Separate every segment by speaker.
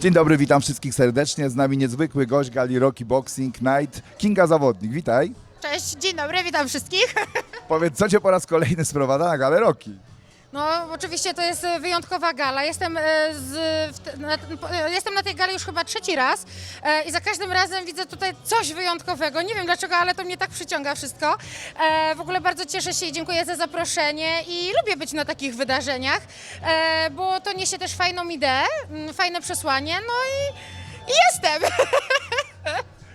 Speaker 1: Dzień dobry, witam wszystkich serdecznie. Z nami niezwykły gość gali Rocky Boxing Night, Kinga Zawodnik. Witaj.
Speaker 2: Cześć, dzień dobry, witam wszystkich.
Speaker 1: Powiedz, co cię po raz kolejny sprowadza na galę Rocky?
Speaker 2: No, oczywiście to jest e, wyjątkowa gala. Jestem, e, z, w na, e, jestem na tej gali już chyba trzeci raz e, i za każdym razem widzę tutaj coś wyjątkowego. Nie wiem dlaczego, ale to mnie tak przyciąga wszystko. E, w ogóle bardzo cieszę się i dziękuję za zaproszenie i lubię być na takich wydarzeniach, e, bo to niesie też fajną ideę, m, fajne przesłanie, no i, i jestem.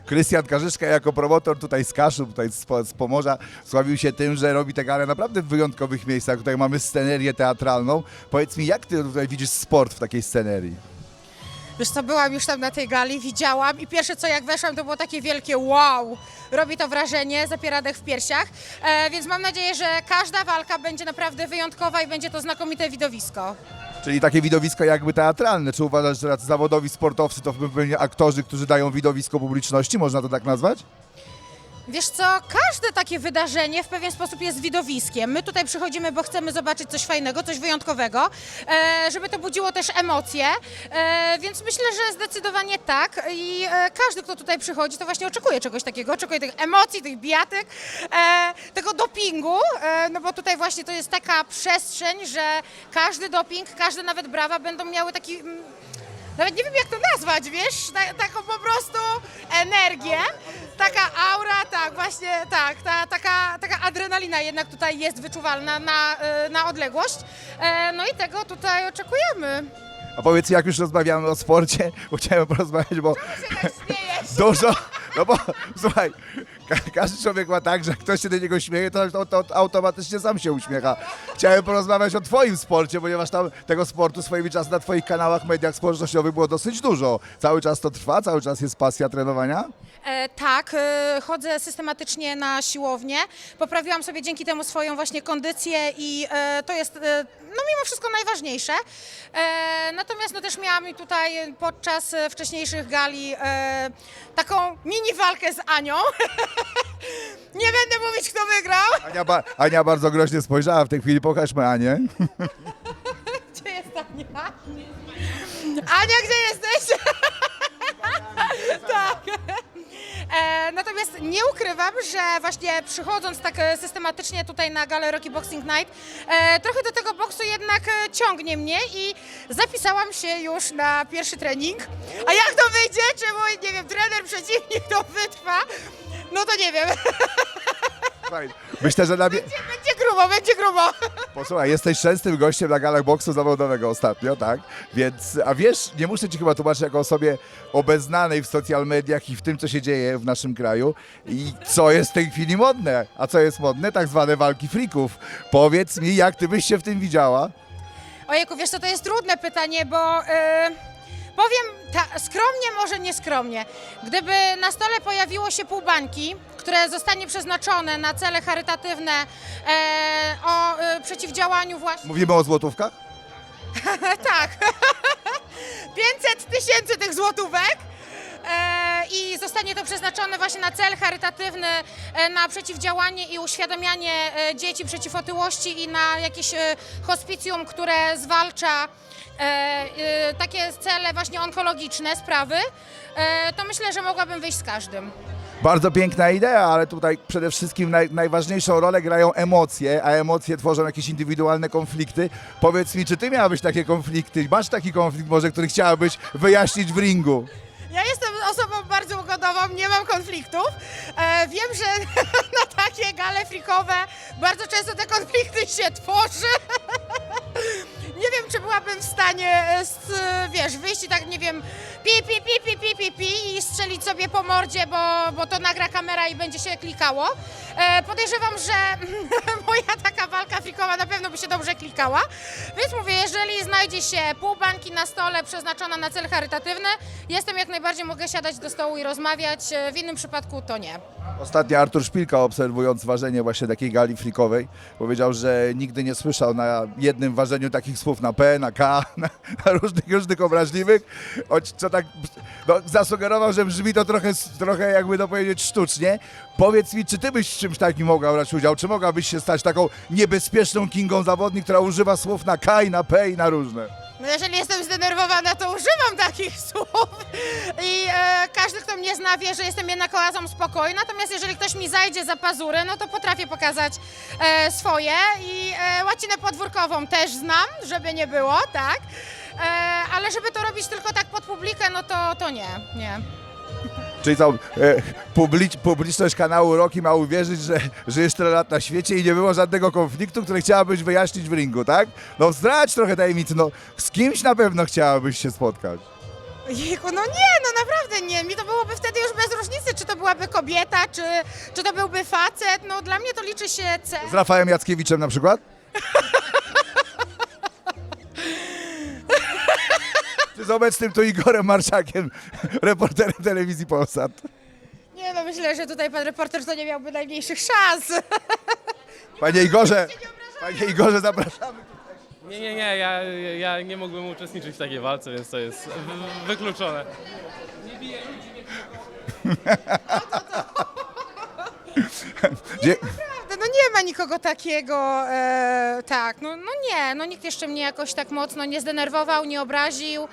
Speaker 1: Krystian Karzyszka jako promotor tutaj z Kaszub, tutaj z, Po- z Pomorza, sławił się tym, że robi te gale naprawdę w wyjątkowych miejscach. Tutaj mamy scenerię teatralną. Powiedz mi, jak ty tutaj widzisz sport w takiej scenerii?
Speaker 2: Wiesz co, byłam już tam na tej gali, widziałam i pierwsze co jak weszłam to było takie wielkie wow. Robi to wrażenie, zapiera dech w piersiach, e, więc mam nadzieję, że każda walka będzie naprawdę wyjątkowa i będzie to znakomite widowisko.
Speaker 1: Czyli takie widowisko jakby teatralne. Czy uważasz, że zawodowi sportowcy to aktorzy, którzy dają widowisko publiczności? Można to tak nazwać?
Speaker 2: Wiesz co, każde takie wydarzenie w pewien sposób jest widowiskiem. My tutaj przychodzimy, bo chcemy zobaczyć coś fajnego, coś wyjątkowego, e, żeby to budziło też emocje, e, więc myślę, że zdecydowanie tak. I e, każdy, kto tutaj przychodzi, to właśnie oczekuje czegoś takiego, oczekuje tych emocji, tych bijatyk, tego dopingu, no bo tutaj właśnie to jest taka przestrzeń, że każdy doping, każde nawet brawa będą miały taki... mm, nawet nie wiem jak to nazwać, wiesz, ta, taką po prostu energię, taka aura, właśnie tak, ta, taka, taka adrenalina jednak tutaj jest wyczuwalna na, y, na odległość, e, no i tego tutaj oczekujemy.
Speaker 1: A powiedz, jak już rozmawiamy o sporcie, bo chciałem porozmawiać, bo dużo, no bo słuchaj, ka każdy człowiek ma tak, że jak ktoś się do niego śmieje, to, to, to automatycznie sam się uśmiecha. Chciałem porozmawiać o twoim sporcie, ponieważ tam tego sportu swoimi czasy na twoich kanałach, mediach społecznościowych było dosyć dużo. Cały czas to trwa, cały czas jest pasja trenowania.
Speaker 2: E, tak, e, chodzę systematycznie na siłownię. Poprawiłam sobie dzięki temu swoją właśnie kondycję i e, to jest e, no mimo wszystko najważniejsze. E, natomiast no też miałam tutaj podczas wcześniejszych gali e, taką mini walkę z Anią. Nie będę mówić kto wygrał.
Speaker 1: Ania, ba Ania bardzo groźnie spojrzała w tej chwili, pokażmy Anię.
Speaker 2: Gdzie jest Ania? Ania, gdzie jesteś? E, natomiast nie ukrywam, że właśnie przychodząc tak e, systematycznie tutaj na galę Rocky Boxing Night, e, trochę do tego boksu jednak ciągnie mnie i zapisałam się już na pierwszy trening. A jak to wyjdzie? Czy mój, nie wiem, trener, przeciwnik to wytrwa? No to nie wiem.
Speaker 1: Słuchaj, Myślę, że na, bie-
Speaker 2: Będzie grubo, będzie grubo.
Speaker 1: Posłuchaj, jesteś częstym gościem na galach boksu zawodowego ostatnio, tak? Więc, a wiesz, nie muszę ci chyba tłumaczyć jako osobie obeznanej w social mediach i w tym, co się dzieje w naszym kraju i co jest w tej chwili modne. A co jest modne? Tak zwane walki frików. Powiedz mi, jak ty byś się w tym widziała?
Speaker 2: Ojejku, wiesz co, to jest trudne pytanie, bo e, powiem ta, skromnie, może nieskromnie. Gdyby na stole pojawiło się pół bańki, które zostanie przeznaczone na cele charytatywne e, o e, przeciwdziałaniu właśnie...
Speaker 1: Mówimy o złotówkach?
Speaker 2: tak. 500 tysięcy tych złotówek. E, I zostanie to przeznaczone właśnie na cel charytatywny, e, na przeciwdziałanie i uświadamianie e, dzieci przeciw otyłości i na jakieś e, hospicjum, które zwalcza takie cele właśnie onkologiczne, sprawy, to myślę, że mogłabym wyjść z każdym.
Speaker 1: Bardzo piękna idea, ale tutaj przede wszystkim naj, najważniejszą rolę grają emocje, a emocje tworzą jakieś indywidualne konflikty. Powiedz mi, czy ty miałabyś takie konflikty? Masz taki konflikt może, który chciałabyś wyjaśnić w ringu?
Speaker 2: Ja jestem osobą bardzo ugodową, nie mam konfliktów. E, wiem, że na takie gale frikowe bardzo często te konflikty się tworzy. Nie wiem, czy byłabym w stanie, e, z, wiesz, wyjść i tak, nie wiem, pi, pi, pi, pi, pi, pi, pi i strzelić sobie po mordzie, bo, bo to nagra kamera i będzie się klikało. E, podejrzewam, że moja taka walka frikowa na pewno by się dobrze klikała. Więc mówię, jeżeli znajdzie się pół bańki na stole przeznaczona na cel charytatywny, jestem jak najbardziej, mogę siadać do stołu i rozmawiać. E, W innym przypadku to nie.
Speaker 1: Ostatnio Artur Szpilka, obserwując ważenie właśnie takiej gali frikowej, powiedział, że nigdy nie słyszał na jednym ważeniu takich słów na P, na K, na, na różnych, różnych obraźliwych, choć co tak no, zasugerował, że brzmi to trochę, trochę jakby to powiedzieć sztucznie. Powiedz mi, czy ty byś w czymś takim mogła brać udział? Czy mogłabyś się stać taką niebezpieczną kingą zawodnik, która używa słów na K i na P i na różne?
Speaker 2: No jeżeli jestem zdenerwowana, to używam takich słów i e, każdy, kto mnie zna, wie, że jestem jednak oazą spokoju, natomiast jeżeli ktoś mi zajdzie za pazurę, no to potrafię pokazać e, swoje i e, łacinę podwórkową też znam, żeby nie było, tak, e, ale żeby to robić tylko tak pod publikę, no to, to nie, nie.
Speaker 1: Czyli co, e, publicz, publiczność kanału Roki ma uwierzyć, że żyjesz tyle lat na świecie i nie było żadnego konfliktu, który chciałabyś wyjaśnić w ringu, tak? No zdradź trochę tajemnicy, no z kimś na pewno chciałabyś się spotkać.
Speaker 2: Jejku, no nie, no naprawdę nie. Mi to byłoby wtedy już bez różnicy, czy to byłaby kobieta, czy, czy to byłby facet. No dla mnie to liczy się cel.
Speaker 1: Z Rafałem Jackiewiczem na przykład? Z obecnym tu Igorem Marszakiem, reporterem telewizji Polsat?
Speaker 2: Nie no, myślę, że tutaj pan reporter to nie miałby najmniejszych szans.
Speaker 1: Panie Igorze, panie Igorze, zapraszamy.
Speaker 3: Nie, nie, nie, ja, ja nie mógłbym uczestniczyć w takiej walce, więc to jest wy- wykluczone.
Speaker 1: Dzie-
Speaker 2: Naprawdę, no nie ma nikogo takiego, e, tak, no, no nie, no nikt jeszcze mnie jakoś tak mocno nie zdenerwował, nie obraził.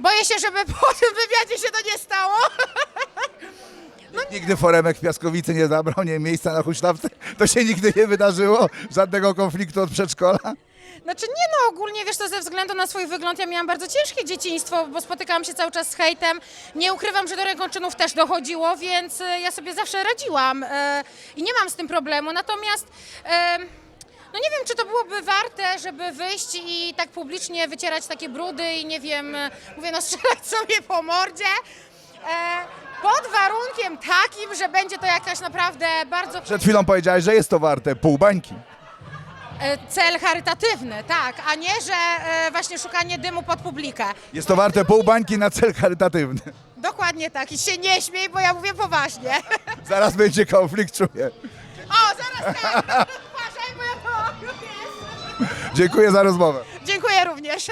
Speaker 2: Boję się, żeby po tym wywiadzie się to nie stało.
Speaker 1: Nigdy Foremek w Piaskowicy nie zabrał nie miejsca na huśtawce. To się nigdy nie wydarzyło. Żadnego konfliktu od przedszkola.
Speaker 2: Znaczy nie no, ogólnie wiesz to ze względu na swój wygląd, ja miałam bardzo ciężkie dzieciństwo, bo spotykałam się cały czas z hejtem. Nie ukrywam, że do rękoczynów też dochodziło, więc e, ja sobie zawsze radziłam e, i nie mam z tym problemu. Natomiast e, no nie wiem, czy to byłoby warte, żeby wyjść i tak publicznie wycierać takie brudy i nie wiem, mówię, no strzelać sobie po mordzie. E, pod warunkiem takim, że będzie to jakaś naprawdę bardzo
Speaker 1: Przed chwilą powiedziałeś, że jest to warte pół bańki.
Speaker 2: E, cel charytatywny, tak, a nie, że e, właśnie szukanie dymu pod publikę.
Speaker 1: Jest to warte pół bańki na cel charytatywny.
Speaker 2: Dokładnie tak i się nie śmiej, bo ja mówię poważnie.
Speaker 1: Zaraz będzie konflikt, czuję.
Speaker 2: O, zaraz tak, uważaj, bo ja.
Speaker 1: Dziękuję za rozmowę.
Speaker 2: Dziękuję również.